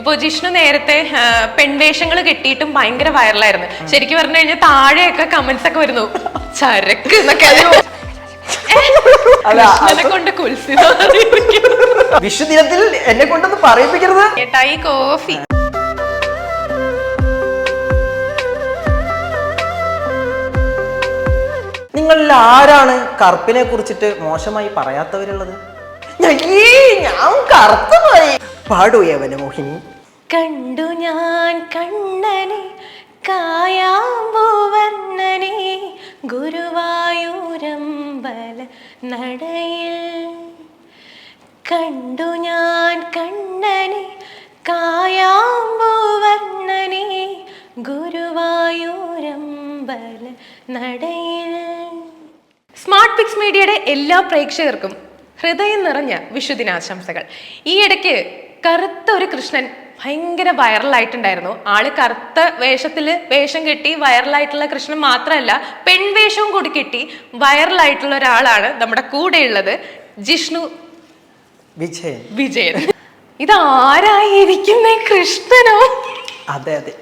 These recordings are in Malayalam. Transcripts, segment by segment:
ഇപ്പൊ ജിഷ്ണു നേരത്തെ പെൺവേഷങ്ങൾ കെട്ടിയിട്ടും ഭയങ്കര വൈറലായിരുന്നു ശരിക്കും പറഞ്ഞു കഴിഞ്ഞാൽ താഴെയൊക്കെ കമന്റ്സ് ഒക്കെ വരുന്നു. ചരക്ക് എന്നൊക്കെ അല്ല, കൃഷ്ണനെ കൊണ്ട് കുൽസിത വിഷു ദിനത്തിൽ എന്നെ കൊണ്ടൊന്ന് പറയിപ്പിക്കരുത്. ഏട്ടായി കോഫി. നിങ്ങളിൽ ആരാണ് കറുപ്പിനെ കുറിച്ചിട്ട് മോശമായി പറയാത്തവരുള്ളത്? ഞാൻ കറുത്തു പോയി പാടൂ യവന മോഹിനി. കണ്ടു ഞാൻ കണ്ണനെ കായാമ്പൂവർണനെ ഗുരുവായൂരമ്പല നടയിൽ. കണ്ടു ഞാൻ കണ്ണനെ കായാമ്പൂവർണനെ ഗുരുവായൂരമ്പല നടയിൽ. സ്മാർട്ട് പിക്സ് മീഡിയയുടെ എല്ലാ പ്രേക്ഷകർക്കും ഹൃദയം നിറഞ്ഞ വിഷുദിനാശംസകൾ ഈ ഇടയ്ക്ക് കറുത്ത ഒരു കൃഷ്ണൻ ഭയങ്കര വൈറലായിട്ടുണ്ടായിരുന്നു. ആൾ കറുത്ത വേഷത്തിൽ വേഷം കെട്ടി വൈറലായിട്ടുള്ള കൃഷ്ണൻ മാത്രമല്ല പെൺവേഷവും കൂടി കെട്ടി വൈറലായിട്ടുള്ള ഒരാളാണ് നമ്മുടെ കൂടെയുള്ളത് ജിഷ്ണു വിജയൻ. വിജയൻ. ഇതാരായിരിക്കുന്നേ കൃഷ്ണനോ? അതെ അതെ.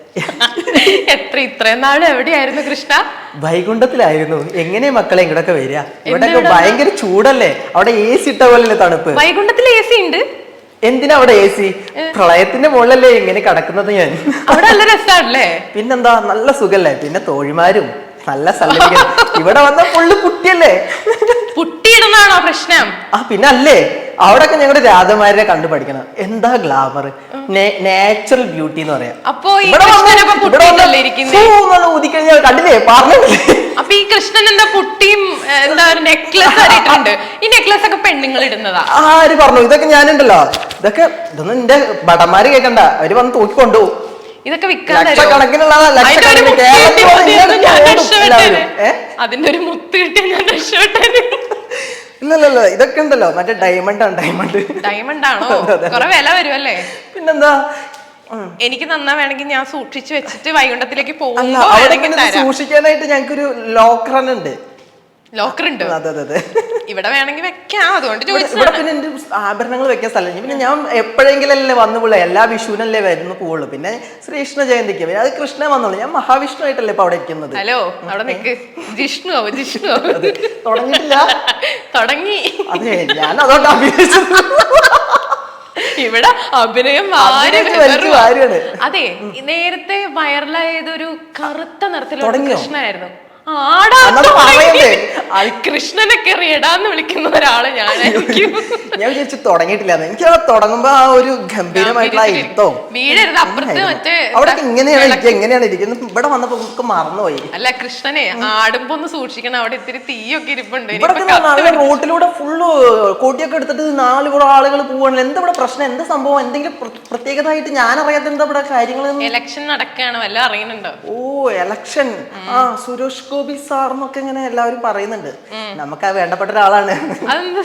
എത്ര ഇത്രയും നാൾ എവിടെയായിരുന്നു കൃഷ്ണ? വൈകുണ്ഠത്തിലായിരുന്നു. എങ്ങനെ മക്കളെ ഇങ്ങോട്ടൊക്കെ വരിക? ഇവിടൊക്കെ ഭയങ്കര ചൂടല്ലേ? അവിടെ എ സി ഇട്ട പോലെ തണുപ്പ്. വൈകുണ്ഠത്തിൽ എ സി ഉണ്ട്. എന്തിനാ അവിടെ എ സി പ്രളയത്തിന്റെ മുകളിലല്ലേ ഇങ്ങനെ കിടക്കുന്നത് ഞാൻ? അവിടെ നല്ല രസമാണല്ലേ പിന്നെന്താ നല്ല സുഖല്ലേ? പിന്നെ തോഴിമാരും നല്ല സ്ഥലം ഇവിടെ വന്ന പുള്ളി കുട്ടിയല്ലേ? പുട്ടിയിടുന്നാണോ പ്രശ്നം? ആ പിന്നെ അല്ലേ അവിടൊക്കെ ഞങ്ങളുടെ രാധമാരെ കണ്ടു പഠിക്കണം. എന്താ ഗ്ലാമർ നാച്ചുറൽ ബ്യൂട്ടി എന്ന് പറയാം. അപ്പോ ഈ കൃഷ്ണനൊക്കെ പുട്ടിയിട്ടല്ലേ ഇരിക്കുന്നേ? ഫൂ എന്ന് ഊതിക്കഴിഞ്ഞാൽ കണ്ടില്ലേ? പറഞ്ഞില്ലേ? അപ്പൊ ഈ കൃഷ്ണൻ എന്താ പുട്ടിയും എന്താ ഒരു നെക്ലസ് ഇട്ടിട്ടുണ്ട്? ഈ നെക്ലസ് ഒക്കെ പെണ്ണുങ്ങൾ ഇടുന്നതാ. ആര് പറഞ്ഞു? ഇതൊക്കെ ഞാനുണ്ടല്ലോ. ഇതൊക്കെ ഇതൊന്നും എന്റെ ഭടന്മാര് കേൾക്കണ്ട അവർ വന്ന് തൂക്കി കൊണ്ടുപോകും ഇതൊക്കെ വിൽക്കാൻ അതിന്റെ ഒരു മുത്ത് കിട്ടിയാ ഞാൻ ഇങ്ങനെ രക്ഷപ്പെട്ടേനെ. എല്ലാവരും. ഏ? അതിന്റെ ഒരു മുത്ത് കിട്ടിയ ഞാൻ രക്ഷപ്പെട്ടേനെ. ഇല്ല ഇല്ല ഇല്ല ഇതൊക്കെ ഉണ്ടല്ലോ. മറ്റേ ഡയമണ്ട് ആണ് ഡയമണ്ട് ഡയമണ്ട് ആണോ? കൊറേ വില വരുമല്ലേ? പിന്നെന്താ? എനിക്ക് നന്നാ വേണമെങ്കിൽ ഞാൻ സൂക്ഷിച്ചു വെച്ചിട്ട് വൈകുണ്ഠത്തിലേക്ക് പോകുന്നു സൂക്ഷിക്കാനായിട്ട് ഞങ്ങൾക്കൊരു ലോക്കർ ഉണ്ട്. ലോക്കർ ഉണ്ട് അതെ അതെ അതെ. ഇവിടെ വേണമെങ്കിൽ വെക്കാം. അതുകൊണ്ട് ഇവിടെ പിന്നെ എന്റെ ആഭരണങ്ങൾ വെക്കാൻ സ്ഥലം പിന്നെ ഞാൻ എപ്പോഴെങ്കിലല്ലേ വന്നു പോളെ എല്ലാ വിഷുവിനല്ലേ വരുന്നു പോവുള്ളൂ പിന്നെ ശ്രീകൃഷ്ണ ജയന്തിക്ക് പിന്നെ അത് കൃഷ്ണ വന്നോളൂ. ഞാൻ മഹാവിഷ്ണു ആയിട്ടല്ലേ ഇപ്പൊ അവിടെ ഇരിക്കുന്നത് ഹലോ അവിടെ നിക്ക്. ജിഷ്ണു ആവോ ജിഷ്ണു തുടങ്ങിയിട്ടില്ല? തുടങ്ങി. അതെ ഞാൻ അതുകൊണ്ട് അഭിനയിച്ചത്. ഇവിടെ അഭിനയം. അതെ നേരത്തെ വൈറലായത് ഒരു കറുത്ത നിറത്തിലുള്ള തുടങ്ങിയോ? കൃഷ്ണനൊക്കെ എറിയടാന്ന് വിളിക്കുന്ന ഒരാളെ ഞാൻ ഞാൻ വിചാരിച്ചു തുടങ്ങിയിട്ടില്ല എനിക്ക് അവിടെ തുടങ്ങുമ്പോ ആ ഒരു ഗംഭീരമായിട്ടുള്ള ഇരുത്തവും വീഴരുത് അപ്പുറത്ത് മറ്റേ അവിടെ ഇങ്ങനെയാണ് ഇരിക്കുക എങ്ങനെയാണ് ഇരിക്കുന്നത്. ഇവിടെ വന്നപ്പോ നമുക്ക് മറന്നുപോയി. അല്ല കൃഷ്ണനെ ആടുമ്പോ ഒന്ന് സൂക്ഷിക്കണം. അവിടെ ഇത്തിരി തീയൊക്കെ ഇരിപ്പുണ്ട്. ഇവിടെ റോട്ടിലൂടെ ഫുള്ള് കോട്ടിയൊക്കെ എടുത്തിട്ട് നാല് കൂടെ ആളുകൾ പോവാണ് എന്താ ഇവിടെ പ്രശ്നം? എന്താ സംഭവം? എന്തെങ്കിലും പ്ര- പ്രത്യേകതയായിട്ട് ഞാൻ അറിയാത്ത എന്താ ഇവിടെ കാര്യങ്ങൾ ഇലക്ഷൻ നടക്കുകയാണ് വല്ല അറിയുന്നുണ്ടോ? ഓ എലക്ഷൻ ആ സുരേഷ് ഗോപി സാർ എന്നൊക്കെ ഇങ്ങനെ എല്ലാവരും പറയുന്നുണ്ട്. നമുക്ക് ആ വേണ്ടപ്പെട്ട ഒരാളാണ്.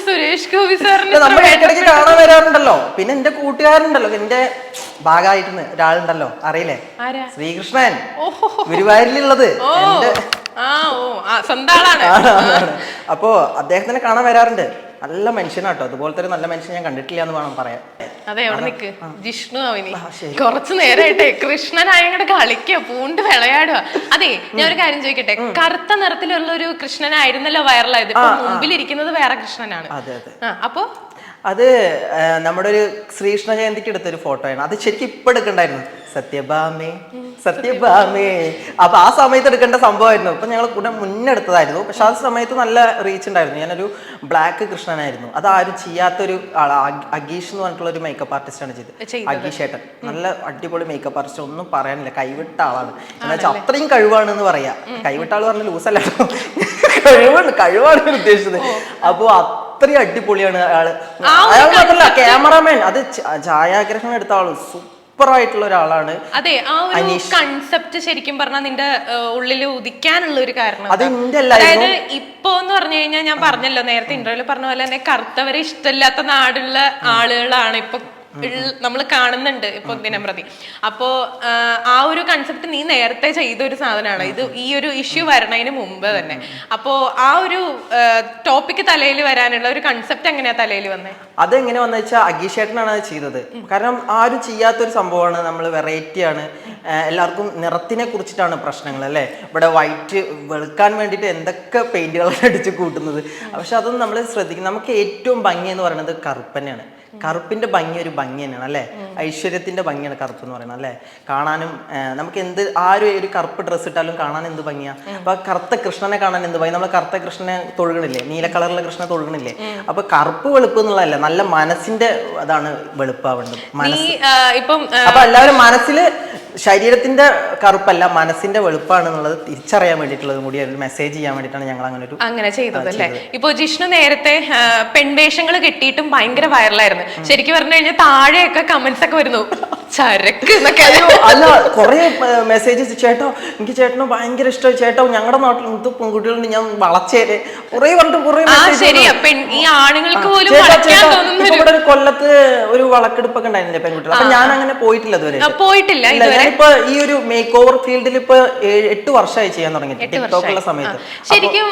സുരേഷ് ഗോപി സാറിന് നമ്മൾ ഇടയ്ക്ക് കാണാൻ വരാറുണ്ടല്ലോ. പിന്നെ എന്റെ കൂട്ടുകാരുണ്ടല്ലോ. എന്റെ ഭാഗമായിട്ട് ഒരാളുണ്ടല്ലോ. അറിയില്ലേ? ശ്രീകൃഷ്ണൻ. ഗുരുവായൂരിലുള്ളത്. എന്റെ സ്വന്തം ആളാണ്. അപ്പോ അദ്ദേഹത്തിനെ കാണാൻ വരാറുണ്ട്. നല്ല മനുഷ്യനാട്ടോ അതുപോലത്തെ ഒരു നല്ല മനുഷ്യൻ ഞാൻ കണ്ടിട്ടില്ല എന്ന് വേണം പറയാൻ. അതെ അവിടെ നിക്ക്. ജിഷ്ണു അവനി. കുറച്ചു നേരമായിട്ടെ കൃഷ്ണനായ അങ്ങോട്ട് കളിക്കുക പൂണ്ട് വിളയാടുക അതെ ഞാൻ ഒരു കാര്യം ചോദിക്കട്ടെ. കറുത്ത നിറത്തിലുള്ള ഒരു കൃഷ്ണനായിരുന്നല്ലോ വൈറലായത്. മുമ്പിലിരിക്കുന്നത് വേറെ കൃഷ്ണനാണ്. അപ്പൊ? അത് നമ്മുടെ ഒരു ശ്രീകൃഷ്ണ ജയന്തിക്ക് എടുത്തൊരു ഫോട്ടോയാണ്. അത് ശരിക്കും ഇപ്പൊ എടുക്കണ്ടായിരുന്നു. സത്യഭാമേ സത്യഭാമേ. അപ്പൊ ആ സമയത്ത് എടുക്കേണ്ട സംഭവമായിരുന്നു. അപ്പൊ ഞങ്ങൾ കൂടെ മുന്നെടുത്തതായിരുന്നു. പക്ഷെ ആ സമയത്ത് നല്ല റീച്ച് ഉണ്ടായിരുന്നു. ഞാനൊരു ബ്ലാക്ക് കൃഷ്ണനായിരുന്നു. അത് ആരും ചെയ്യാത്തൊരു ആളാ. അഗ്- അഗീഷ് എന്ന് പറഞ്ഞിട്ടുള്ള ഒരു മേക്കപ്പ് ആർട്ടിസ്റ്റ് ആണ് ചെയ്തത്. ചെയ്തത്. അഗീഷ് ഏട്ടൻ. നല്ല അടിപൊളി മേക്കപ്പ് ആർട്ടിസ്റ്റ് ഒന്നും പറയാനില്ല. കൈവിട്ട ആളാണ്. എന്നാ വെച്ചാൽ അത്രയും കഴിവാണ് എന്ന് പറയാ കൈവിട്ട ആൾ പറഞ്ഞ ലൂസ് അല്ലോ കഴിവാണ് കഴിവാണ് ഉദ്ദേശിച്ചത്. അപ്പൊ അത്രയും അടിപൊളിയാണ് ആൾ. അയാൾ മാത്രല്ല ക്യാമറാമാൻ അത് ഛായാഗ്രഹം ഛായാഗ്രഹണം എടുത്ത ആൾ. സൂപ്പർ ആയിട്ടുള്ള ഒരാളാണ് അതെ ആ ഒരു കൺസെപ്റ്റ് ശരിക്കും പറഞ്ഞാൽ നിന്റെ ഉള്ളിൽ ഉദിക്കാനുള്ള ഒരു കാരണം അതായത് ഇപ്പൊ എന്ന് പറഞ്ഞു കഴിഞ്ഞാൽ ഞാൻ പറഞ്ഞല്ലോ നേരത്തെ ഇന്റർവ്യൂൽ പറഞ്ഞ പോലെ തന്നെ കറുത്തവരെ ഇഷ്ടമില്ലാത്ത നാടുള്ള ആളുകളാണ് ഇപ്പൊ നമ്മൾ കാണുന്നുണ്ട് ഇപ്പൊ ദിനംപ്രതി. അപ്പോ ആ, ഒരു കൺസെപ്റ്റ് നീ നേരത്തെ ചെയ്ത ഒരു സാധനമാണ്. ഇത് ഈ ഒരു ഇഷ്യൂ വരണതിന് മുമ്പ് തന്നെ. അപ്പോ ആ ഒരു ടോപ്പിക് തലയിൽ വരാനുള്ള ഒരു കൺസെപ്റ്റ് എങ്ങനെയാ തലയിൽ വന്നേ? അതെങ്ങനെ വന്നു വെച്ചാൽ അഗീഷേട്ടനാണ് അത് ചെയ്തത്. കാരണം ആരും ചെയ്യാത്തൊരു സംഭവമാണ് നമ്മൾ വെറൈറ്റി ആണ്. എല്ലാവർക്കും നിറത്തിനെ കുറിച്ചിട്ടാണ് പ്രശ്നങ്ങൾ അല്ലേ? ഇവിടെ വൈറ്റ് വെളുക്കാൻ വേണ്ടിയിട്ട് എന്തൊക്കെ പെയിന്റുകളാണ് അടിച്ച് കൂട്ടുന്നത്. പക്ഷെ അതൊന്നും നമ്മൾ ശ്രദ്ധിക്കും നമുക്ക് ഏറ്റവും ഭംഗി എന്ന് പറയുന്നത് കറുപ്പ് തന്നെയാണ് കറുപ്പിന്റെ ഭംഗി ഒരു ഭംഗി തന്നെയാണ് അല്ലേ? ഐശ്വര്യത്തിന്റെ ഭംഗിയാണ് കറുപ്പ് എന്ന് പറയുന്നത് അല്ലേ? കാണാനും നമുക്ക് എന്ത് ആരും ഒരു കറുപ്പ് ഡ്രസ്സ് ഇട്ടാലും കാണാൻ എന്ത് ഭംഗിയാ? അപ്പൊ കറുത്ത കൃഷ്ണനെ കാണാൻ എന്ത് ഭംഗി? നമ്മൾ കറുത്ത കൃഷ്ണനെ തൊഴുകണില്ലേ? നീല കളറിലെ കൃഷ്ണനെ തൊഴുകണില്ലേ? അപ്പൊ കറുപ്പ് വെളുപ്പ് എന്നുള്ളതല്ല നല്ല മനസ്സിന്റെ അതാണ് വെളുപ്പാവേണ്ടത് മനസ്സ്. ഇപ്പം അപ്പൊ എല്ലാവരും മനസ്സിൽ ശരീരത്തിന്റെ കറുപ്പല്ല മനസ്സിന്റെ വെളുപ്പാണ് എന്നുള്ളത് തിരിച്ചറിയാൻ വേണ്ടിയിട്ടുള്ളതും കൂടി ഒരു മെസ്സേജ് ചെയ്യാൻ വേണ്ടിയിട്ടാണ് ഞങ്ങൾ അങ്ങനെ ഒരു അങ്ങനെ ചെയ്തത് അല്ലേ? ഇപ്പൊ ജിഷ്ണു നേരത്തെ പെൺവേഷങ്ങൾ കിട്ടിയിട്ടും ഭയങ്കര വൈറലായിരുന്നു. ശരിക്കും പറഞ്ഞു കഴിഞ്ഞാൽ താഴെയൊക്കെ കമന്റ്സ് ഒക്കെ വരുന്നു. ചരക്ക് എന്നൊക്കെ. അല്ല കുറെ മെസ്സേജസ് ചേട്ടോ എനിക്ക് ചേട്ടനോ ഭയങ്കര ഇഷ്ടമായി. ചേട്ടോ ഞങ്ങളുടെ നാട്ടിൽ ഇത് പെൺകുട്ടികളുണ്ട്? ഞാൻ വളച്ചേരെ. കുറെ പറഞ്ഞിട്ട് കുറെ ഇവിടെ ഒരു കൊല്ലത്ത് ഒരു വളക്കെടുപ്പൊക്കെ ഉണ്ടായിരുന്നില്ലേ പെൺകുട്ടികൾ അപ്പൊ ഞാൻ അങ്ങനെ പോയിട്ടില്ല ഇതുവരെ. പോയിട്ടില്ല ഞാനിപ്പോ ഈ ഒരു മേക്ക് ഓവർ ഫീൽഡിൽ ഇപ്പൊ എട്ട് വർഷമായി ചെയ്യാൻ തുടങ്ങി ടിക്ടോക്കുള്ള സമയത്ത്. ശരിക്കും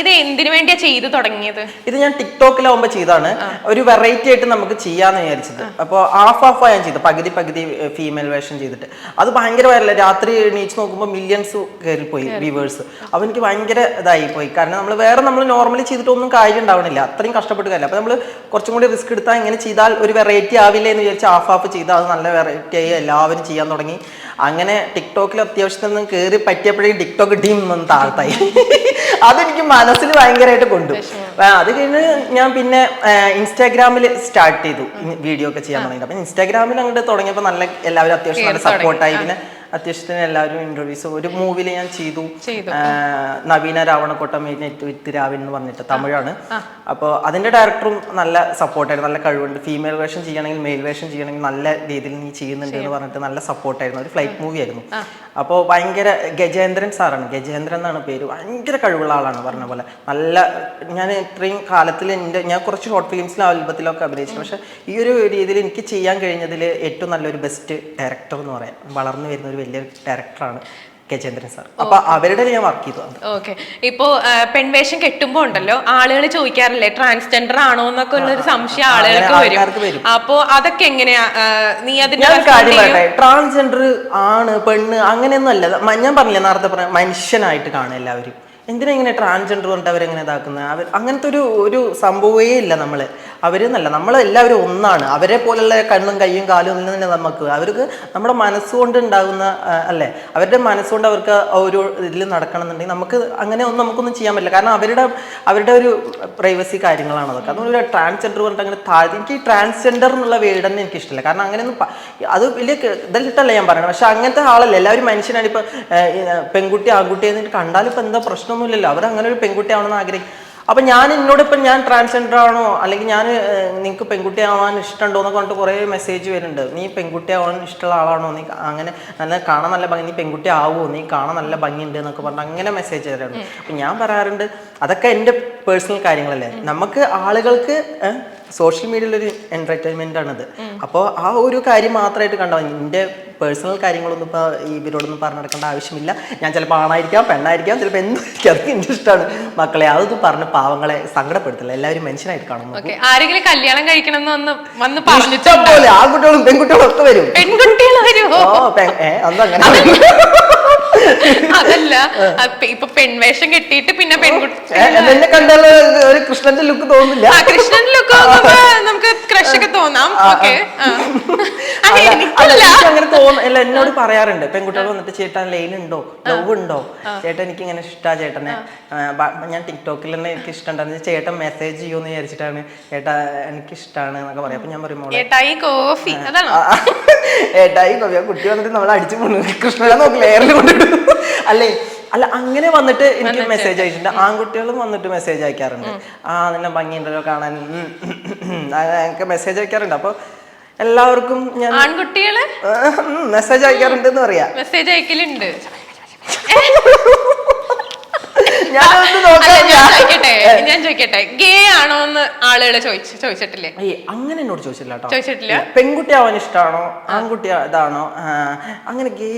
ഇത് എന്തിനു വേണ്ടിയാ ചെയ്തു തുടങ്ങിയത്? ഇത് ഞാൻ ടിക്ടോക്കിലാവുമ്പോ ചെയ്താണ് ഒരു വെറൈറ്റി ആയിട്ട് നമുക്ക് ചെയ്യാന്ന് വിചാരിച്ചത്. അപ്പോൾ ഹാഫ് ഹാഫ് ഞാൻ ചെയ്തത് പകുതി പകുതി ഫീമെയിൽ വേഷം ചെയ്തിട്ട്. അത് ഭയങ്കര വരല്ല രാത്രി എണീച്ച് നോക്കുമ്പോൾ മില്യൺസ് കയറി പോയി വ്യൂവേഴ്സ് അപ്പോൾ എനിക്ക് ഭയങ്കര ഇതായി പോയി. കാരണം നമ്മൾ വേറെ നമ്മൾ നോർമലി ചെയ്തിട്ടൊന്നും കാര്യം ഉണ്ടാവണില്ല. അത്രയും കഷ്ടപ്പെട്ട് കാര്യമില്ല അപ്പോൾ നമ്മൾ കുറച്ചും കൂടി റിസ്ക് എടുത്താൽ ഇങ്ങനെ ചെയ്താൽ ഒരു വെറൈറ്റി ആവില്ലേ എന്ന് വിചാരിച്ച് ഹാഫ് ഹാഫ് ചെയ്താൽ അത് നല്ല വെറൈറ്റി ആയി എല്ലാവരും ചെയ്യാൻ തുടങ്ങി. അങ്ങനെ ടിക്ടോക്കിൽ അത്യാവശ്യത്തിൽ നിന്ന് കയറി പറ്റിയപ്പോഴേക്കും ടിക്ടോക്ക് ടീം നിന്ന് താഴ്ത്തായി. അതെനിക്ക് മനസ്സിൽ ഭയങ്കരമായിട്ട് കൊണ്ടു. അത് കഴിഞ്ഞ് ഞാൻ പിന്നെ ഇൻസ്റ്റാഗ്രാമിൽ സ്റ്റാർട്ട് ചെയ്തു. വീഡിയോ ഒക്കെ ചെയ്യാൻ തുടങ്ങി അപ്പം ഇൻസ്റ്റാഗ്രാമിൽ അങ്ങോട്ട് തുടങ്ങിയപ്പോൾ നല്ല എല്ലാവരും അത്യാവശ്യം നല്ല സപ്പോർട്ടായി പിന്നെ അത്യാവശ്യത്തിന് എല്ലാവരും ഇന്റർവ്യൂസ് ഒരു മൂവിയിൽ ഞാൻ ചെയ്തു. നവീന രാവണക്കോട്ട മെയിനേറ്റ് വിത്ത് രാവിൻ എന്ന് പറഞ്ഞിട്ട് തമിഴാണ്. അപ്പോൾ അതിന്റെ ഡയറക്ടറും നല്ല സപ്പോർട്ടായിരുന്നു നല്ല കഴിവുണ്ട്. ഫീമെയിൽ വേഷം ചെയ്യണമെങ്കിൽ മെയിൽ വേഷം ചെയ്യണമെങ്കിൽ നല്ല രീതിയിൽ നീ ചെയ്യുന്നുണ്ട് എന്ന് പറഞ്ഞിട്ട് നല്ല സപ്പോർട്ടായിരുന്നു ഒരു ഫ്ലൈറ്റ് മൂവി ആയിരുന്നു. അപ്പോൾ ഭയങ്കര ഗജേന്ദ്രൻ സാറാണ്. ഗജേന്ദ്രൻ എന്നാണ് പേര്. ഭയങ്കര കഴിവുള്ള ആളാണ് പറഞ്ഞ പോലെ. നല്ല ഞാൻ ഇത്രയും കാലത്തിൽ എന്റെ ഞാൻ കുറച്ച് ഷോർട്ട് ഫിലിംസിലും ആൽബത്തിലൊക്കെ അഭിനയിച്ചു. പക്ഷേ ഈ ഒരു രീതിയിൽ എനിക്ക് ചെയ്യാൻ കഴിഞ്ഞതിൽ ഏറ്റവും നല്ലൊരു ബെസ്റ്റ് ഡയറക്ടർ എന്ന് പറയാം. വളർന്നു വരുന്ന ഒരു വലിയ ഡയറക്ടറാണ് ഗജേന്ദ്രൻ സാർ. അപ്പൊ അവരുടെ ഞാൻ വർക്ക് ചെയ്തു ഓക്കെ ഇപ്പോ പെൺവേഷം കെട്ടുമ്പോ ഉണ്ടല്ലോ ആളുകൾ ചോദിക്കാറില്ലേ ട്രാൻസ്ജെൻഡർ ആണോ എന്നൊക്കെ ഉള്ള ഒരു സംശയം ആളുകൾക്ക് വരും. അപ്പോ അതൊക്കെ എങ്ങനെയാ നീ അതിന്റെ ട്രാൻസ്ജെൻഡർ ആണ് പെണ്ണ് അങ്ങനെയൊന്നും അല്ല. ഞാൻ പറഞ്ഞില്ല നേരത്തെ പറഞ്ഞ മനുഷ്യനായിട്ട് കാണും എല്ലാവരും. എന്തിനാ ഇങ്ങനെ ട്രാൻസ്ജെൻഡർ കൊണ്ട് അവരെങ്ങനെ ഇതാക്കുന്നത് അവർ അങ്ങനത്തെ ഒരു ഒരു സംഭവമേ ഇല്ല നമ്മൾ അവരെന്നല്ല നമ്മൾ എല്ലാവരും ഒന്നാണ്. അവരെ പോലുള്ള കണ്ണും കൈയും കാലും ഒന്നും തന്നെ നമുക്ക്. അവർക്ക് നമ്മുടെ മനസ്സുകൊണ്ട് ഉണ്ടാകുന്ന അല്ലേ? അവരുടെ മനസ്സുകൊണ്ട് അവർക്ക് ഒരു ഇതിൽ നടക്കണം എന്നുണ്ടെങ്കിൽ നമുക്ക് അങ്ങനെ ഒന്നും നമുക്കൊന്നും ചെയ്യാൻ പറ്റില്ല. കാരണം അവരുടെ അവരുടെ ഒരു പ്രൈവസി കാര്യങ്ങളാണ് അതൊക്കെ. അതുകൊണ്ട് ട്രാൻസ്ജെൻഡർ പറഞ്ഞിട്ട് അങ്ങനെ താഴ്ത്തി എനിക്ക് ട്രാൻസ്ജെൻഡർ എന്നുള്ള വേർഡ് തന്നെ എനിക്കിഷ്ടമില്ല കാരണം അങ്ങനെയൊന്നും അത് വലിയ ഇതല്ലിട്ടല്ല ഞാൻ പറയുന്നത് പക്ഷെ അങ്ങനത്തെ ആളല്ല. എല്ലാവരും മനുഷ്യനാണ്. ഇപ്പോൾ പെൺകുട്ടി ആൺകുട്ടി എന്നിട്ട് കണ്ടാൽ ഇപ്പോൾ എന്താ പ്രശ്നമൊന്നുമില്ലല്ലോ. അവർ അങ്ങനെ ഒരു പെൺകുട്ടി ആവണമെന്ന് ആഗ്രഹിക്കും അപ്പൊ ഞാൻ എന്നോട് ഇപ്പം ഞാൻ ട്രാൻസ്ജെൻഡർ ആണോ? അല്ലെങ്കിൽ ഞാൻ നിങ്ങൾക്ക് പെൺകുട്ടി ആവാൻ ഇഷ്ടമുണ്ടോ എന്നൊക്കെ പറഞ്ഞിട്ട് കുറേ മെസ്സേജ് വരുന്നുണ്ട്. നീ പെൺകുട്ടി ആവാൻ ഇഷ്ടമുള്ള ആളാണോ? നീ അങ്ങനെ നല്ല കാണാൻ നല്ല ഭംഗി നീ പെൺകുട്ടി ആവുമോ നീ കാണാൻ നല്ല ഭംഗിയുണ്ട് എന്നൊക്കെ പറഞ്ഞിട്ട് അങ്ങനെ മെസ്സേജ് തരാറുണ്ട് അപ്പൊ ഞാൻ പറയാറുണ്ട് അതൊക്കെ എന്റെ പേഴ്സണൽ കാര്യങ്ങളല്ലേ. നമുക്ക് ആളുകൾക്ക് സോഷ്യൽ മീഡിയയിൽ ഒരു എന്റർടൈൻമെന്റ് ആണത്. അപ്പോൾ ആ ഒരു കാര്യം മാത്രമായിട്ട് കണ്ടോ? എന്റെ പേഴ്സണൽ കാര്യങ്ങളൊന്നും ഇപ്പോൾ ഇവരോടൊന്നും പറഞ്ഞു നടക്കേണ്ട ആവശ്യമില്ല. ഞാൻ ചിലപ്പോൾ ആണായിരിക്കാം പെണ്ണായിരിക്കാം ചിലപ്പോൾ എന്തായിരിക്കും അതൊക്കെ എന്റെ ഇഷ്ടമാണ് മക്കളെ അതൊന്നും പറഞ്ഞ് പാവങ്ങളെ സങ്കടപ്പെടുത്തില്ല. എല്ലാവരും മനുഷ്യനായിട്ട് കാണുന്നു ആരെങ്കിലും കല്യാണം കഴിക്കണം വന്ന് പറഞ്ഞിട്ടുണ്ടോ? ആൺകുട്ടികളും പെൺകുട്ടികളും ഒക്കെ വരും. പെൺകുട്ടികൾ വരുമോ ഓ അതല്ല. ഇപ്പൊ പെൺവേഷം കെട്ടിയിട്ട് പിന്നെ പെൺകുട്ടി എന്നെ കണ്ടാൽ ഒരു കൃഷ്ണന്റെ ലുക്ക് തോന്നില്ല കൃഷ്ണൻ ലുക്ക് നമുക്ക് ക്രഷ് ഒക്കെ തോന്നാം. ഓക്കെ അങ്ങനെ തോന്നില്ല എന്നോട് പറയാറുണ്ട്. പെൺകുട്ടികൾ വന്നിട്ട് ചേട്ടൻ ലൈൻ ഉണ്ടോ? ലവ് ഉണ്ടോ? ചേട്ടൻ എനിക്ക് ഇങ്ങനെ ഇഷ്ടാ ചേട്ടനെ. ഞാൻ ടിക്ടോക്കിൽ തന്നെ എനിക്ക് ഇഷ്ടമുണ്ടെന്ന് ചേട്ടൻ മെസ്സേജ് ചെയ്യുമെന്ന് വിചാരിച്ചിട്ടാണ് ചേട്ടാ എനിക്ക് ഇഷ്ടമാണ് എന്നൊക്കെ പറയാം. അപ്പൊ ഞാൻ പറയും കോഫി. ഏട്ടായി കോഫി ആ, ഏട്ടായി കുട്ടി വന്നിട്ട് നമ്മൾ അടിച്ചു പോണു കൃഷ്ണനെ നോക്കി ലെയറിൽ കൊണ്ടിട്ടു അല്ലേ? അല്ല അങ്ങനെ വന്നിട്ട് എനിക്ക് മെസ്സേജ് അയച്ചിട്ടുണ്ട്. ആൺകുട്ടികളും വന്നിട്ട് മെസ്സേജ് അയക്കാറുണ്ട്. ആ നിന്നെ ഭംഗിയുണ്ടല്ലോ കാണാൻ. എനിക്ക് മെസ്സേജ് അയക്കാറുണ്ട്. അപ്പൊ എല്ലാവർക്കും ഞാൻ ആൺകുട്ടികൾ? മെസ്സേജ് അയക്കാറുണ്ട് എന്ന് പറയാ. മെസ്സേജ് അയക്കലുണ്ട്. ഞാൻ ചോദിക്കട്ടെ? ഞാൻ ചോദിക്കട്ടെ? ഗേ ആണോ എന്ന് ആളുകൾ ചോദിച്ചു ചോദിച്ചിട്ടില്ലേ? അങ്ങനെ എന്നോട് ചോദിച്ചില്ല കേട്ടോ. ചോദിച്ചിട്ടില്ല? പെൺകുട്ടി ആവാൻ ഇഷ്ടമാണോ ആൺകുട്ടി ഇതാണോ? അങ്ങനെ ഗേ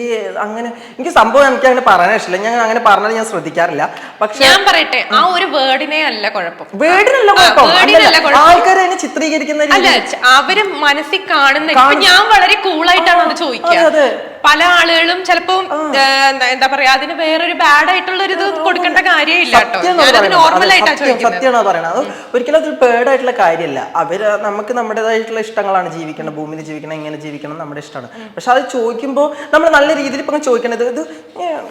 അങ്ങനെ എനിക്ക് സംഭവം എനിക്ക് അങ്ങനെ പറയാൻ ഇഷ്ടമില്ല. ഞാൻ അങ്ങനെ പറഞ്ഞത് ഞാൻ ശ്രദ്ധിക്കാറില്ല. പക്ഷെ ഞാൻ പറയട്ടെ ആ ഒരു വേർഡിനെ അല്ല കുഴപ്പം. വേർഡിനല്ല കുഴപ്പം. ആൾക്കാരെ അതിനെ ചിത്രീകരിക്കുന്ന അല്ല അവർ മനസ്സിൽ കാണുന്ന ഞാൻ വളരെ കൂളായിട്ടാണ് അത് ചോദിക്കുക. പല ആളുകളും ചിലപ്പോ എന്താ പറയാ അതിന് വേറൊരു ബാഡ് ആയിട്ടുള്ള ഒരു ഇത് കൊടുക്കേണ്ട കാര്യമില്ല സത്യമാണ് പറയണത് അത് ഒരിക്കലും അതൊരു പേടായിട്ടുള്ള കാര്യമല്ല. അവർ നമുക്ക് നമ്മുടേതായിട്ടുള്ള ഇഷ്ടങ്ങളാണ് ജീവിക്കണം ഭൂമിയിൽ ജീവിക്കണം ഇങ്ങനെ ജീവിക്കണം നമ്മുടെ ഇഷ്ടമാണ്. പക്ഷെ അത് ചോദിക്കുമ്പോൾ നമ്മൾ നല്ല രീതിയിൽ ഇപ്പം ചോദിക്കണത് ഇത്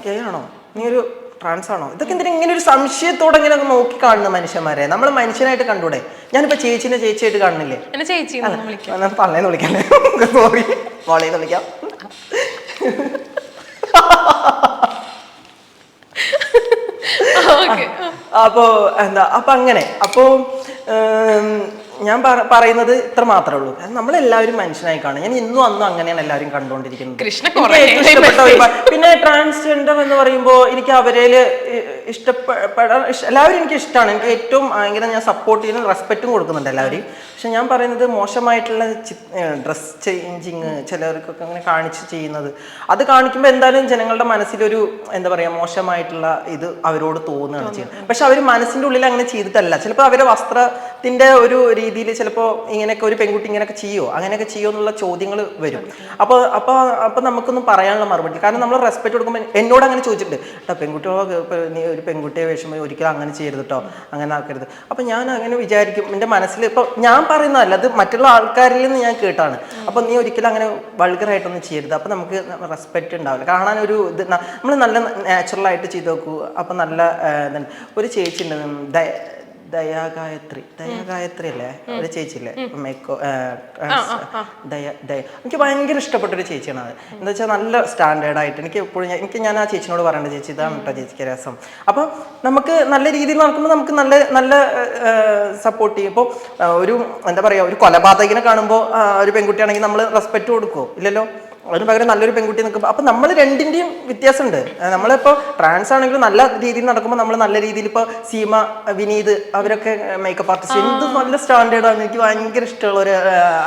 ഗേ ആണോ? നീ ഒരു ട്രാൻസ് ആണോ? ഇതൊക്കെ എന്തിനാ ഇങ്ങനെ ഒരു സംശയത്തോടെ ഇങ്ങനെ നോക്കി കാണുന്ന മനുഷ്യന്മാരെ? നമ്മൾ മനുഷ്യനായിട്ട് കണ്ടൂടെ? ഞാനിപ്പോ ചേച്ചിനെ ചേച്ചിയായിട്ട് കാണുന്നില്ലേ? പള്ളേന്ന് വിളിക്കല്ലേ സോറി മോളേന്ന് വിളിക്കാം. അപ്പോ എന്താ അപ്പൊ അങ്ങനെ അപ്പോ ഞാൻ പറയുന്നത് ഇത്ര മാത്രമേ ഉള്ളൂ. നമ്മളെല്ലാവരും മനുഷ്യനായി കാണും. ഞാൻ ഇന്നും അന്നും അങ്ങനെയാണ് എല്ലാവരും കണ്ടുകൊണ്ടിരിക്കുന്നത്. പിന്നെ ട്രാൻസ്ജെൻഡർ എന്ന് പറയുമ്പോൾ എനിക്ക് അവരേൽ ഇഷ്ടപ്പെടാൻ എല്ലാവരും എനിക്ക് ഇഷ്ടമാണ് എനിക്ക് ഏറ്റവും ഭയങ്കര ഞാൻ സപ്പോർട്ട് ചെയ്യുന്ന റെസ്പെക്റ്റും കൊടുക്കുന്നുണ്ട് എല്ലാവരും പക്ഷെ ഞാൻ പറയുന്നത് മോശമായിട്ടുള്ള ഡ്രസ് ചേഞ്ചിങ് ചിലർക്കൊക്കെ അങ്ങനെ കാണിച്ച് ചെയ്യുന്നത്. അത് കാണിക്കുമ്പോൾ എന്തായാലും ജനങ്ങളുടെ മനസ്സിലൊരു എന്താ പറയുക മോശമായിട്ടുള്ള ഇത് അവരോട് തോന്നുകയാണ് ചെയ്യുന്നത്. പക്ഷെ അവർ മനസ്സിന്റെ ഉള്ളിൽ അങ്ങനെ ചെയ്തിട്ടല്ല. ചിലപ്പോൾ അവരെ വസ്ത്രത്തിന്റെ ഒരു രീതിയിൽ ചിലപ്പോൾ ഇങ്ങനെയൊക്കെ ഒരു പെൺകുട്ടി ഇങ്ങനെയൊക്കെ ചെയ്യുമോ അങ്ങനെയൊക്കെ ചെയ്യുമോ എന്നുള്ള ചോദ്യങ്ങൾ വരും. അപ്പോൾ അപ്പോൾ അപ്പോൾ നമുക്കൊന്നും പറയാനുള്ള മറുപടി കാരണം നമ്മൾ റെസ്പെക്ട് കൊടുക്കുമ്പോൾ എന്നോട് അങ്ങനെ ചോദിച്ചിട്ടുണ്ട്. കേട്ടോ പെൺകുട്ടികളോ നീ ഒരു പെൺകുട്ടിയെ വിഷമം ഒരിക്കലും അങ്ങനെ ചെയ്യരുത് കേട്ടോ അങ്ങനെ ആക്കരുത്. അപ്പോൾ ഞാൻ അങ്ങനെ വിചാരിക്കും. എന്റെ മനസ്സിൽ ഇപ്പോൾ ഞാൻ പറയുന്നതല്ല അത് മറ്റുള്ള ആൾക്കാരിൽ നിന്ന് ഞാൻ കേട്ടാണ്. അപ്പൊ നീ ഒരിക്കലും അങ്ങനെ വൾഗറായിട്ടൊന്നും ചെയ്യരുത്. അപ്പൊ നമുക്ക് റെസ്പെക്റ്റ് ഉണ്ടാവില്ല. കാണാൻ ഒരു ഇത് നമ്മൾ നല്ല നാച്ചുറൽ ആയിട്ട് ചെയ്ത് നോക്കൂ. അപ്പൊ നല്ല ഒരു ചേച്ചി ഉണ്ട് ദയാഗായത്രി. ദയാഗായത്രി അല്ലേ? ഒരു ചേച്ചിയില്ലേ? മേക്കോ ദയ ദയ. എനിക്ക് ഭയങ്കര ഇഷ്ടപ്പെട്ട ഒരു ചേച്ചിയാണ് അത്. എന്താ വെച്ചാൽ നല്ല സ്റ്റാൻഡേർഡ് ആയിട്ട് എനിക്ക് എപ്പോഴും എനിക്ക് ഞാൻ ആ ചേച്ചിനോട് പറയേണ്ട ചേച്ചി ഇതാണ് കേട്ടോ ചേച്ചിക്ക് രസം. അപ്പം നമുക്ക് നല്ല രീതിയിൽ നടക്കുമ്പോൾ നമുക്ക് നല്ല നല്ല സപ്പോർട്ട് ചെയ്യും. ഇപ്പോൾ ഒരു എന്താ പറയുക ഒരു കൊലപാതകനെ കാണുമ്പോൾ ഒരു പെൺകുട്ടിയാണെങ്കിൽ നമ്മൾ റെസ്പെക്റ്റ് കൊടുക്കുമോ ഇല്ലല്ലോ? അതിന് പകരം നല്ലൊരു പെൺകുട്ടി നിൽക്കുമ്പോൾ അപ്പം നമ്മൾ രണ്ടിന്റെയും വ്യത്യാസമുണ്ട്. നമ്മളിപ്പോൾ ട്രാൻസ് ആണെങ്കിലും നല്ല രീതിയിൽ നടക്കുമ്പോൾ നമ്മൾ നല്ല രീതിയിൽ ഇപ്പോൾ സീമ വിനീത് അവരൊക്കെ മേക്കപ്പ് ആർട്ടിസ്റ്റ് എന്ത് നല്ല സ്റ്റാൻഡേർഡ് ആണ്. എനിക്ക് ഭയങ്കര ഇഷ്ടമുള്ള ഒരു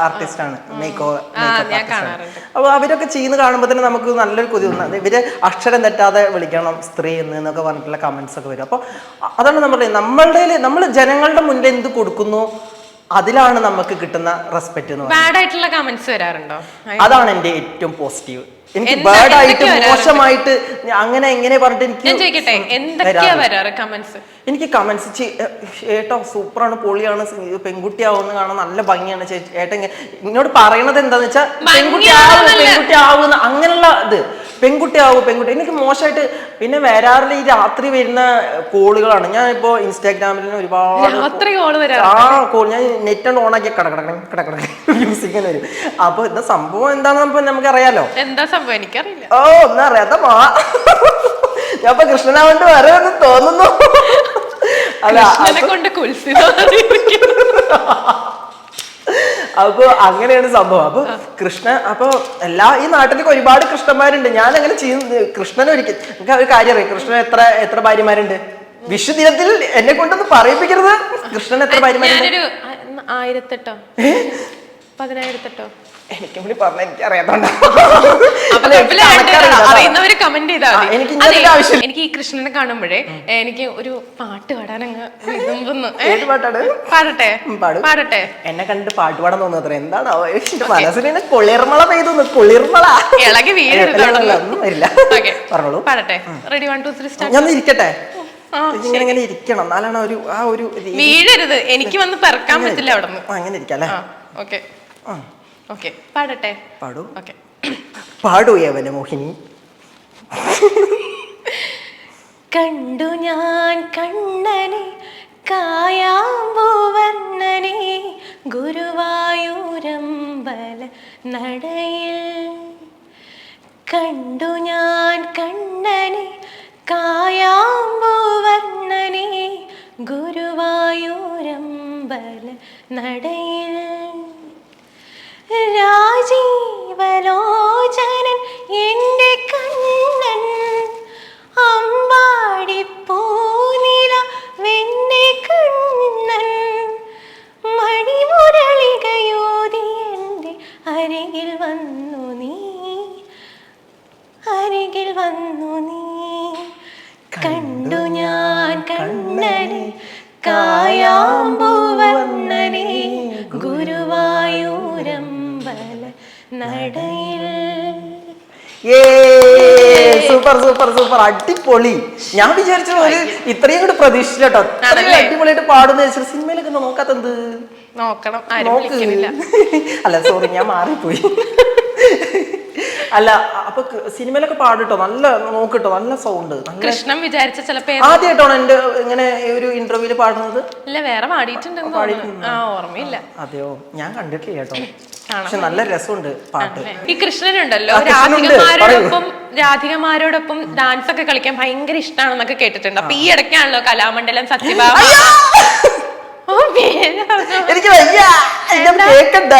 ആർട്ടിസ്റ്റ് ആണ്. മേക്കോ മേക്കപ്പ്. അപ്പോൾ അവരൊക്കെ ചെയ്യുന്ന കാണുമ്പോൾ തന്നെ നമുക്ക് നല്ലൊരു കൊതി തോന്നുന്നത് ഇവർ അക്ഷരം തെറ്റാതെ വിളിക്കണം സ്ത്രീ എന്ന് എന്നൊക്കെ പറഞ്ഞിട്ടുള്ള കമന്റ്സ് ഒക്കെ വരും. അപ്പോൾ അതാണ് നമ്മൾ നമ്മളുടെ നമ്മൾ ജനങ്ങളുടെ മുന്നിൽ എന്ത് കൊടുക്കുന്നു? അതിലാണ് നമുക്ക് കിട്ടുന്ന റെസ്പെക്ട് എന്ന് ബാഡ് ആയിട്ടുള്ള കമന്റ്സ് വരാറുണ്ടോ? അതാണ് എന്റെ ഏറ്റവും പോസിറ്റീവ് എനിക്ക് ബാഡ് ആയിട്ട് മോശമായിട്ട് അങ്ങനെ എങ്ങനെ പറഞ്ഞിട്ട് എനിക്ക് ഞാൻ ചോദിക്കട്ടെ എന്തൊക്കെയാ വരാറ് കമന്റ്സ് എനിക്ക് കമന്റ്സ് ഏട്ടോ സൂപ്പറാണ് പൊളിയാണ് പെൺകുട്ടിയാവുന്ന കാണാൻ നല്ല ഭംഗിയാണ് ചേച്ചി ഏട്ടൻ എന്നോട് പറയണത് എന്താന്ന് വെച്ചാൽ പെൺകുട്ടിയാവുന്ന പെൺകുട്ടിയാവുന്ന അങ്ങനെയുള്ള ഇത്. പെൺകുട്ടിയാവും പെൺകുട്ടി എനിക്ക് മോശമായിട്ട് പിന്നെ വരാറില്ല ഈ രാത്രി വരുന്ന കോളുകളാണ്. ഞാൻ ഇപ്പോ ഇൻസ്റ്റാഗ്രാമിൽ ഒരുപാട് ആ കോൾ ഞാൻ നെറ്റ് ഓൺ ആക്കി കിടക്കണം കിടക്കണം മ്യൂസിക് വരും. അപ്പൊ എന്താ സംഭവം എന്താണെന്ന് നമുക്ക് അറിയാലോ എന്താ സംഭവം? എനിക്കറിയില്ല. ഓ ഒന്നും അറിയാത്ത മാ. ഞാൻ ഇപ്പൊ കൃഷ്ണനാവണ്ട് വരവെന്ന് തോന്നുന്നു. അല്ല കൊണ്ട് അപ്പൊ അങ്ങനെയാണ് സംഭവം. അപ്പൊ കൃഷ്ണ അപ്പൊ എല്ലാ ഈ നാട്ടിലൊക്കെ ഒരുപാട് കൃഷ്ണന്മാരുണ്ട്. ഞാൻ അങ്ങനെ ചെയ്യുന്ന കൃഷ്ണൻ ഒരിക്കൽ എനിക്ക് ഒരു കാര്യം അറിയാം? കൃഷ്ണൻ എത്ര എത്ര ഭാര്യമാരുണ്ട്? വിഷു ദിനത്തിൽ എന്നെ കൊണ്ടൊന്ന് പറയിപ്പിക്കരുത്. കൃഷ്ണൻ എത്ര ഭാര്യമാരുണ്ട്? ആയിരത്തെട്ടോ. പതിനായിരത്തെട്ടോ? എനിക്കും കൂടി പറഞ്ഞ എനിക്ക് കമന്റ് ചെയ്താൽ എനിക്ക് ഈ കൃഷ്ണനെ കാണുമ്പോഴേ എനിക്ക് ഒരു പാട്ട് പാടാൻ അങ്ങ് പാട്ടാണ്? പാടട്ടെ പാടൂ. പാടട്ടെ. എന്നെ കണ്ടിട്ട് പാട്ട് പാടാൻ തോന്നുന്നത്ര എന്താണ് എന്റെ മനസ്സിന് കുളിർമള പെയ്തു കുളിർമള. ഇളകി അല്ല, വരില്ല. പറഞ്ഞോളൂ. പാടട്ടെ. Ready one two three start ഞാൻ ഇരിക്കട്ടെ. ഇങ്ങനെ ഇങ്ങനെ ഇരിക്കണം. എന്നാലാണ് ഒരു ആ ഒരു വീഴരുത്. എനിക്ക് വന്ന് പറക്കാൻ പറ്റില്ല അവിടെ അങ്ങനെ ഇരിക്കാം അല്ലേ? ഓക്കെ. ഓക്കെ പാടട്ടെ. പാടൂ. ഓക്കെ. പാടൂ യവന മോഹിനി. കണ്ടു ഞാൻ കണ്ണനെ കായാമ്പൂവർണനെ ഗുരുവായൂരമ്പല നടയിൽ. കണ്ടു ഞാൻ കണ്ണനെ കായാമ്പൂവർണനെ ഗുരുവായൂരമ്പല നടയിൽ. രാജീവലോചനൻ എന്റെ കണ്ണൻ അമ്പാടിപ്പൂനില വെണ്ണെ കണ്ണൻ. മണിമുരളികയോതി എന്റെ അരികിൽ വന്നു നീ അരികിൽ വന്നു നീ. കണ്ടു ഞാൻ കണ്ണനെ കായാമ്പൂ വന്നനെ ഗുരുവായ നടയിൽ. Super super super. അടിപൊളി. ഞാൻ വിചാരിച്ചു ഒരു ഇത്രയും കൂടി പ്രതീക്ഷിച്ചില്ല കേട്ടോ അടിപൊളിയായിട്ട് പാടുന്ന വെച്ചാൽ സിനിമയിലൊക്കെ നോക്കാത്തത് നോക്കണം. നോക്ക്. അല്ല സോറി ഞാൻ മാറിപ്പോയി. അല്ല അപ്പൊ സിനിമയിലൊക്കെ പാടിട്ടോ? നല്ല നോക്കിട്ടോ നല്ല സൗണ്ട് കൃഷ്ണൻ വിചാരിച്ച ചിലപ്പോ ആദ്യമായിട്ടാണ് എന്റെ ഇങ്ങനെ ഒരു ഇന്റർവ്യൂൽ പാടുന്നത്? ഇല്ല വേറെ പാടിയിട്ടുണ്ടെന്ന് ആ ഓർമ്മയില്ല. അതെയോ? ഞാൻ കണ്ടിട്ടില്ല കേട്ടോ? പക്ഷെ നല്ല രസമുണ്ട് പാട്ട്. ഈ കൃഷ്ണനുണ്ടല്ലോ. രാധികമാരോടൊപ്പം രാധികമാരോടൊപ്പം ഡാൻസ് ഒക്കെ കളിക്കാൻ ഭയങ്കര ഇഷ്ടമാണെന്നൊക്കെ കേട്ടിട്ടുണ്ട്. അപ്പൊ ഈ ഇടയ്ക്കാണല്ലോ കലാമണ്ഡലം സത്യഭാമ. പേരാണോ? എനിക്ക് വയ്യ. കേക്കണ്ട.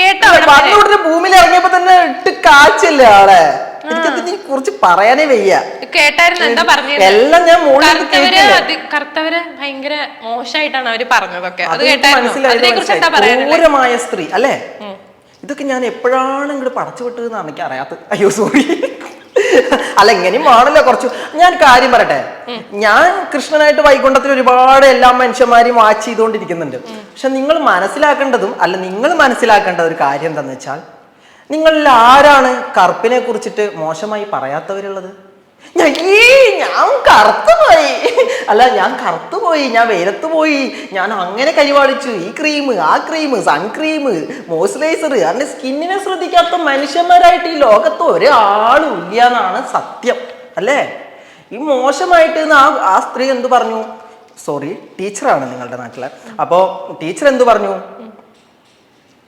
കേട്ടോ ഭൂമിയിൽ ഇറങ്ങിയപ്പോ തന്നെ ഇട്ട് കാച്ചില്ല ആളെ. എനിക്കതിനെ കുറിച്ച് പറയാനേ വയ്യ. കേട്ടായിരുന്നു എന്താ പറഞ്ഞത്? എല്ലാം ഞാൻ കറുത്തവര് ഭയങ്കര മോശമായിട്ടാണ് അവർ പറഞ്ഞതൊക്കെ. അത് കേട്ടായിരുന്നു. ക്രൂരമായ സ്ത്രീ അല്ലേ? ഇതൊക്കെ ഞാൻ എപ്പോഴാണ് ഇങ്ങോട്ട് പടച്ചു വിട്ടതെന്നാണ് എനിക്ക് അറിയാത്തത് അയ്യോ സോറി അല്ല എങ്ങനെയും ആണല്ലോ കുറച്ച്. ഞാൻ കാര്യം പറയട്ടെ? ഞാൻ കൃഷ്ണനായിട്ട് വൈകുണ്ഠത്തിൽ ഒരുപാട് എല്ലാ മനുഷ്യന്മാരെയും വാച്ച് ചെയ്തുകൊണ്ടിരിക്കുന്നുണ്ട്. പക്ഷെ നിങ്ങൾ മനസ്സിലാക്കേണ്ടതും അല്ല നിങ്ങൾ മനസ്സിലാക്കേണ്ട ഒരു കാര്യം എന്താണെന്ന് വെച്ചാൽ നിങ്ങളിൽ ആരാണ് കറുപ്പിനെ കുറിച്ചിട്ട് മോശമായി പറയാത്തവരുള്ളത്? ഞാൻ ഈ ഞാൻ കറുത്തുപോയി അല്ല ഞാൻ കറുത്തു പോയി ഞാൻ വെയിലത്ത് പോയി. ഞാൻ അങ്ങനെ കരിവാടിച്ചു ഈ ക്രീം ആ ക്രീം സൺ ക്രീം മോയ്സ്ചറൈസർ അതിന്റെ സ്കിന്നിനെ ശ്രദ്ധിക്കാത്ത മനുഷ്യന്മാരായിട്ട് ഈ ലോകത്ത് ഒരാളും ഇല്ല എന്നാണ് സത്യം. അല്ലേ? ഈ മോശമായിട്ട് ആ ആ സ്ത്രീ എന്തു പറഞ്ഞു? സോറി ടീച്ചറാണ് നിങ്ങളുടെ നാട്ടിലെ. അപ്പോൾ ടീച്ചർ എന്തു പറഞ്ഞു?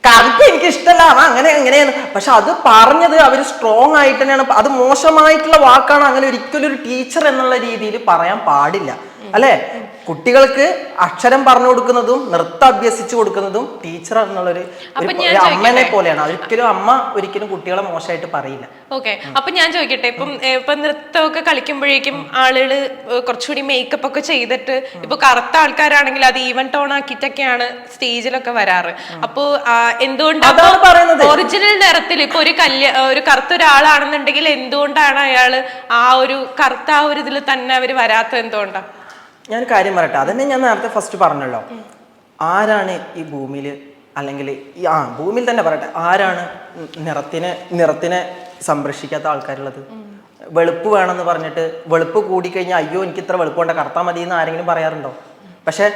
കറുപ്പ് എനിക്ക് ഇഷ്ടമല്ല അത് അങ്ങനെ എങ്ങനെയാണ് പക്ഷെ അത് പറഞ്ഞത് അവർ സ്ട്രോങ് ആയിട്ട് തന്നെയാണ്. അത് മോശമായിട്ടുള്ള വാക്കാണ്. അങ്ങനെ ഒരിക്കലും ഒരു ടീച്ചർ എന്നുള്ള രീതിയിൽ പറയാൻ പാടില്ല. അല്ലെ? കുട്ടികൾക്ക് അക്ഷരം പറഞ്ഞു കൊടുക്കുന്നതും നൃത്തം അഭ്യസിച്ചു കൊടുക്കുന്നതും ടീച്ചർ എന്നുള്ളൊരു അമ്മനെ പോലെയാണ്. ഒരിക്കലും അമ്മ ഒരിക്കലും കുട്ടികളെ മോശമായിട്ട് പറയില്ല. ഓക്കെ. അപ്പൊ ഞാൻ ചോദിക്കട്ടെ? ഇപ്പം ഇപ്പൊ നൃത്തമൊക്കെ കളിക്കുമ്പോഴേക്കും ആളുകൾ ഏ, കുറച്ചുകൂടി മേക്കപ്പ് ഒക്കെ ചെയ്തിട്ട് ഇപ്പൊ കറുത്ത ആൾക്കാരാണെങ്കിൽ അത് ഈവൻ ടോൺ ആക്കിയിട്ടൊക്കെയാണ് സ്റ്റേജിലൊക്കെ വരാറ്. അപ്പോ എന്തുകൊണ്ടാണ്. ഒറിജിനൽ നിറത്തിൽ ഇപ്പൊ ഒരു കല്യ ഒരു കറുത്ത ഒരാളാണെന്നുണ്ടെങ്കിൽ എന്തുകൊണ്ടാണ് അയാൾ ആ ഒരു കറുത്ത ആ ഒരു ഇതിൽ തന്നെ അവർ വരാത്തത് എന്തുകൊണ്ടാ? ഞാൻ കാര്യം പറയട്ടെ. അതന്നെ ഞാൻ നേരത്തെ ഫസ്റ്റ് പറഞ്ഞല്ലോ. ആരാണ് ഈ ഭൂമിയിൽ അല്ലെങ്കിൽ ആ ഭൂമിയിൽ തന്നെ പറയട്ടെ. ആരാണ് നിറത്തിനെ നിറത്തിനെ സംരക്ഷിക്കാത്ത ആൾക്കാരുള്ളത്? വെളുപ്പ് വേണമെന്ന് പറഞ്ഞിട്ട് വെളുപ്പ് കൂടിക്കഴിഞ്ഞാൽ അയ്യോ എനിക്ക് ഇത്ര വെളുപ്പുണ്ട് കറുത്താൽ മതി എന്ന് ആരെങ്കിലും പറയാറുണ്ടോ? പക്ഷെ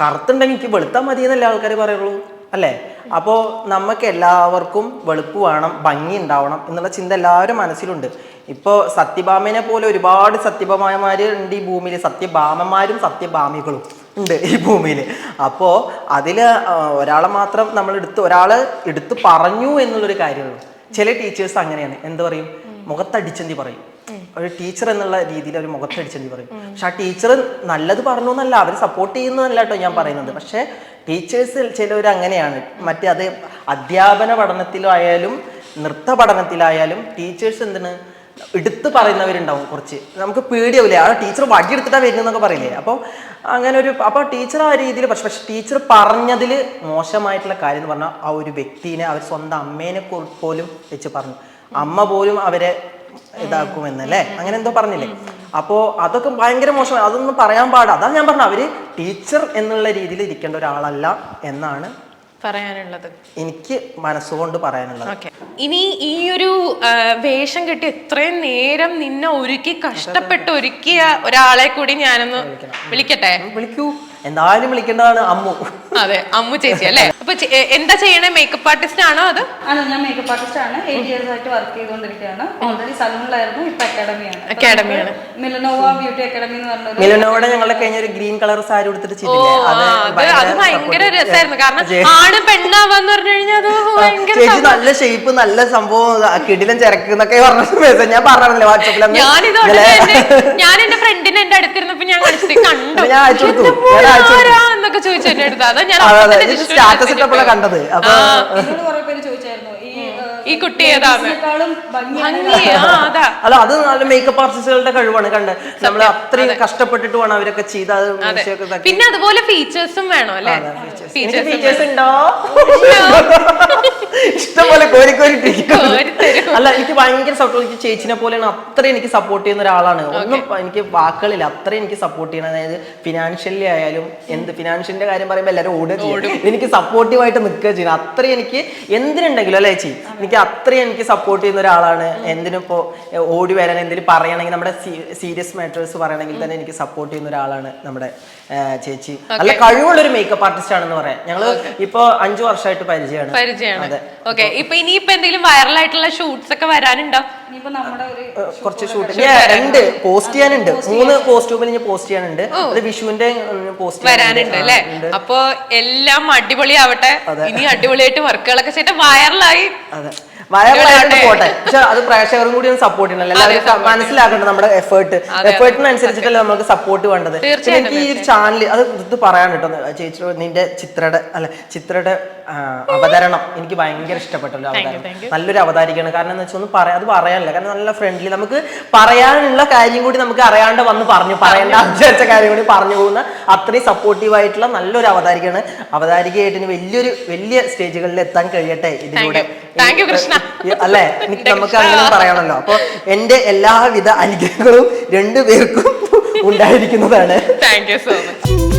കറുത്തുണ്ടെങ്കിൽ എനിക്ക് വെളുത്താൽ മതി എന്നല്ലേ ആൾക്കാർ പറയുള്ളൂ അല്ലേ? അപ്പോൾ നമുക്ക് എല്ലാവർക്കും വെളുപ്പ് വേണം ഭംഗി ഉണ്ടാവണം എന്നുള്ള ചിന്ത എല്ലാവരും മനസ്സിലുണ്ട്. ഇപ്പോൾ സത്യഭാമനെ പോലെ ഒരുപാട് സത്യഭാമന്മാർ ഉണ്ട് ഈ ഭൂമിയിൽ സത്യഭാമന്മാരും സത്യഭാമികളും ഉണ്ട് ഈ ഭൂമിയിൽ അപ്പോൾ അതിൽ ഒരാളെ മാത്രം നമ്മൾ എടുത്ത് ഒരാൾ എടുത്ത് പറഞ്ഞു എന്നുള്ളൊരു കാര്യമുള്ളൂ. ചില ടീച്ചേഴ്സ് അങ്ങനെയാണ്. എന്ത് പറയും? മുഖത്തടിച്ചെന്തി പറയും. ഒരു ടീച്ചർ എന്നുള്ള രീതിയിൽ അവർ മുഖത്തടിച്ചെന്ന് പറയും. പക്ഷെ ആ ടീച്ചർ നല്ലത് പറഞ്ഞു എന്നല്ല അവർ സപ്പോർട്ട് ചെയ്യുന്നതല്ല കേട്ടോ ഞാൻ പറയുന്നത്. പക്ഷെ ടീച്ചേഴ്സ് ചിലവർ അങ്ങനെയാണ്. മറ്റേ അത് അധ്യാപന പഠനത്തിലായാലും നൃത്ത പഠനത്തിലായാലും ടീച്ചേഴ്സ് എന്തിന് എടുത്ത് പറയുന്നവരുണ്ടാവും കുറച്ച്. നമുക്ക് പേടിയാവില്ലേ ആ ടീച്ചർ വടിയെടുത്തിട്ടാ വരുന്നതെന്നൊക്കെ പറയില്ലേ? അപ്പോൾ അങ്ങനെ ഒരു അപ്പോൾ ടീച്ചർ ആ രീതിയിൽ പക്ഷെ പക്ഷെ ടീച്ചർ പറഞ്ഞതിൽ മോശമായിട്ടുള്ള കാര്യം എന്ന് പറഞ്ഞാൽ ആ ഒരു വ്യക്തിനെ അവർ സ്വന്തം അമ്മേനെ പോലും വെച്ച് പറഞ്ഞു. അമ്മ പോലും അവരെ ഇതാക്കുമെന്നല്ലേ? അങ്ങനെ എന്തോ പറഞ്ഞില്ലേ? അപ്പോ അതൊക്കെ ഭയങ്കര മോശമാണ്. അതൊന്നും പറയാൻ പാടില്ല അതാണ് ഞാൻ പറഞ്ഞത്. അവർ ടീച്ചർ എന്നുള്ള രീതിയിൽ ഇരിക്കേണ്ട ഒരാളല്ല എന്നാണ് പറയാനുള്ളത്. എനിക്ക് മനസ്സുകൊണ്ട് പറയാനുള്ളത്. ഇനി ഈ ഒരു വേഷം കെട്ടി എത്രയും നേരം നിന്നെ ഒരുക്കി കഷ്ടപ്പെട്ട് ഒരുക്കിയ ഒരാളെ കൂടി ഞാനൊന്ന് വിളിക്കട്ടെ? വിളിക്കൂ. എന്തായാലും വിളിക്കേണ്ടതാണ് അമ്മു. അതെ അമ്മു ചേച്ചി അല്ലേ? അപ്പൊ എന്താ ചെയ്യണേ? മേക്കപ്പ് ആർട്ടിസ്റ്റ് ആണോ അത്? ആണ് ഞാൻ മേക്കപ്പ് ആർട്ടിസ്റ്റ് ആണ്. എയ്റ്റ് ഇയേഴ്സ് ആയിട്ട് വർക്ക് ചെയ്തുകൊണ്ടിരിക്കുകയാണ്. ഓൾറെഡി സലൂണിലായിരുന്നു ഇപ്പൊ അക്കാഡമിയാണ് അക്കാഡമിയാണ് മിലനോവ ബ്യൂട്ടി അക്കാഡമി എന്ന് പറഞ്ഞത് മിലനോവയുടെ ഞങ്ങളെ കഴിഞ്ഞ ഒരു ഗ്രീൻ കളർ സാരി ഉടുത്തിട്ട് അത് അത് ഭയങ്കര രസമായിരുന്നു കാരണം ആണ് പെണ്ണാവാന്ന് പറഞ്ഞു കഴിഞ്ഞാൽ അത് ഭയങ്കര ചേച്ചി നല്ല ഷേപ്പ് നല്ല സംഭവം. കിടിലം പറഞ്ഞു ഞാൻ പറഞ്ഞ ഞാൻ പറഞ്ഞില്ല വാട്സാപ്പിൽ ഞാൻ എന്റെ ഫ്രണ്ടിനെ എന്റെ അടുത്തിരുന്നപ്പോ ഞാൻ കണ്ടു. ഞാൻ അയച്ചു കൊടുത്തു. എന്നൊക്കെ ചോദിച്ചു എന്റെ അടുത്ത്. അതാ ഞാൻ സ്റ്റാറ്റസ് ഇട്ടപ്പോഴാണ് ഇട്ടു. കണ്ടത്. അപ്പൊ ഈ കുട്ടി അതാ. അല്ല അത് നല്ല മേക്കപ്പ് ആർട്ടിസ്റ്റുകളുടെ കഴിവാണ് കണ്ട്. നമ്മൾ അത്രയും കഷ്ടപ്പെട്ടിട്ട് വേണം അവരൊക്കെ ചെയ്ത അത് പിന്നെ അതുപോലെ ഫീച്ചേഴ്സും വേണം അല്ലെ? ഫീച്ചേഴ്സ് ഉണ്ടോ? ഇഷ്ടംപോലെ കോരി. അല്ല എനിക്ക് ഭയങ്കര സപ്പോർട്ട് എനിക്ക് ചേച്ചിനെ പോലെയാണ് അത്ര എനിക്ക് സപ്പോർട്ട് ചെയ്യുന്ന ഒരാളാണ്. ഒന്നും എനിക്ക് വാക്കുകളില്ല. അത്ര എനിക്ക് സപ്പോർട്ട് ചെയ്യണം. അതായത് ഫിനാൻഷ്യലി ആയാലും എന്ത് ഫിനാൻഷ്യലിന്റെ കാര്യം പറയുമ്പോൾ എല്ലാവരും ഓടുക ചെയ്യും. എനിക്ക് സപ്പോർട്ടീവായിട്ട് നിൽക്കുക ചെയ്യണം. അത്ര എനിക്ക് എന്തിനുണ്ടെങ്കിലും അല്ലേ ചേച്ചി? എനിക്ക് അത്രയും എനിക്ക് സപ്പോർട്ട് ചെയ്യുന്ന ഒരാളാണ്. എന്തിനിപ്പോ ഇപ്പോൾ ഓടി വരാൻ എന്തെങ്കിലും പറയണമെങ്കിൽ നമ്മുടെ സീരിയസ് മാറ്റേഴ്സ് പറയണമെങ്കിൽ തന്നെ എനിക്ക് സപ്പോർട്ട് ചെയ്യുന്ന ഒരാളാണ് നമ്മുടെ ചേച്ചി. നല്ല കഴിവുള്ള ഒരു മേക്കപ്പ് ആർട്ടിസ്റ്റ് ആണെന്ന് പറയാം. ഞങ്ങൾ ഇപ്പൊ അഞ്ചു വർഷമായിട്ട് പരിചയമാണ്. പരിചയമാണ്. ഓക്കെ. ഇപ്പൊ ഇനിയിപ്പോ എന്തെങ്കിലും വൈറൽ ആയിട്ടുള്ള ഷൂട്ട്സ് ഒക്കെ വരാനുണ്ടോ? ഇനിയിപ്പോ നമ്മുടെ ഒരു കുറച്ച് ഷൂട്ട് രണ്ട് പോസ്റ്റ് ചെയ്യാനുണ്ട്. മൂന്ന് കോസ്റ്റ്യൂമിൽ ഞാൻ പോസ്റ്റ് ചെയ്യാനുണ്ട്. അത് വിഷുവിന്റെ പോസ്റ്റ് വരാനുണ്ട് അല്ലേ? അപ്പൊ എല്ലാം അടിപൊളിയാവട്ടെ. ഇനി അടിപൊളിയായിട്ട് വർക്കുകളൊക്കെ ചെയ്തിട്ട് വൈറലായി അതെ. വയറിലായിട്ട് പോട്ടെ. പക്ഷെ അത് പ്രേക്ഷകരും കൂടി ഒന്ന് സപ്പോർട്ട് ചെയ്യണം. എല്ലാവരും മനസ്സിലാക്കേണ്ടത് മനസ്സിലാക്കണ്ട നമ്മുടെ എഫേർട്ട് എഫേർട്ടിനനുസരിച്ചിട്ടല്ലേ നമുക്ക് സപ്പോർട്ട് വേണ്ടത്. എനിക്ക് ഈ ചാനൽ അത് ഇത് പറയാൻ കേട്ടോ. ചേച്ചി നിന്റെ ചിത്രയുടെ അല്ല ചിത്രയുടെ അവതരണം എനിക്ക് ഭയങ്കര ഇഷ്ടപ്പെട്ടല്ലോ അവതരണം നല്ലൊരു അവതാരിക്കാണ് കാരണം എന്ന് വെച്ചാൽ ഒന്നും പറയാം അത് പറയാനില്ല. കാരണം നല്ല ഫ്രണ്ട്ലി നമുക്ക് പറയാനുള്ള കാര്യം കൂടി നമുക്ക് അറിയാണ്ട് വന്ന് പറഞ്ഞു പറയേണ്ട വിചാരിച്ച കാര്യം കൂടി പറഞ്ഞു പോകുന്ന അത്രയും സപ്പോർട്ടീവ് ആയിട്ടുള്ള നല്ലൊരു അവതാരികയാണ്. അവതാരികയായിട്ട് ഇനി വലിയൊരു വലിയ സ്റ്റേജുകളിൽ എത്താൻ കഴിയട്ടെ ഇതിലൂടെ. അല്ലേ? എനിക്ക് നമുക്ക് അങ്ങനെ പറയണല്ലോ അപ്പൊ എന്റെ എല്ലാവിധ അനുഗ്രഹങ്ങളും രണ്ടുപേർക്കും ഉണ്ടായിരിക്കുന്നതാണ്. Thank you so much